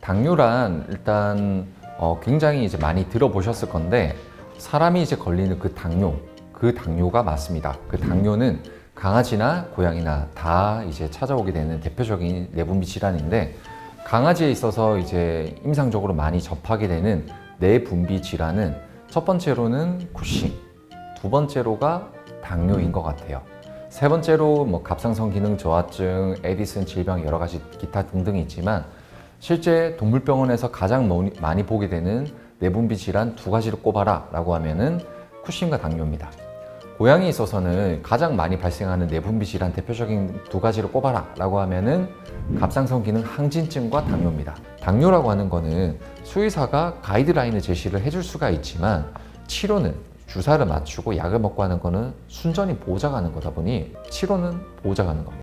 당뇨란 일단 어, 굉장히 이제 많이 들어보셨을 건데 사람이 이제 걸리는 그 당뇨, 그 당뇨가 맞습니다. 그 당뇨는 강아지나 고양이나 다 이제 찾아오게 되는 대표적인 내분비 질환인데 강아지에 있어서 이제 임상적으로 많이 접하게 되는 내분비 질환은 첫 번째로는 쿠싱, 두 번째로가 당뇨인 것 같아요. 세 번째로 뭐 갑상선 기능 저하증, 에디슨 질병 여러 가지 기타 등등이 있지만 실제 동물병원에서 가장 많이- 보게 되는 내분비 질환 두 가지를 꼽아라 라고 하면은 쿠싱과 당뇨입니다. 고양이에 있어서는 가장 많이 발생하는 내분비 질환 대표적인 두 가지를 꼽아라 라고 하면은 갑상선 기능 항진증과 당뇨입니다. 당뇨라고 하는 거는 수의사가 가이드라인을 제시를 해줄 수가 있지만 치료는 주사를 맞추고 약을 먹고 하는 거는 순전히 보호자가 하는 거다 보니 치료는 보호자가 하는 겁니다.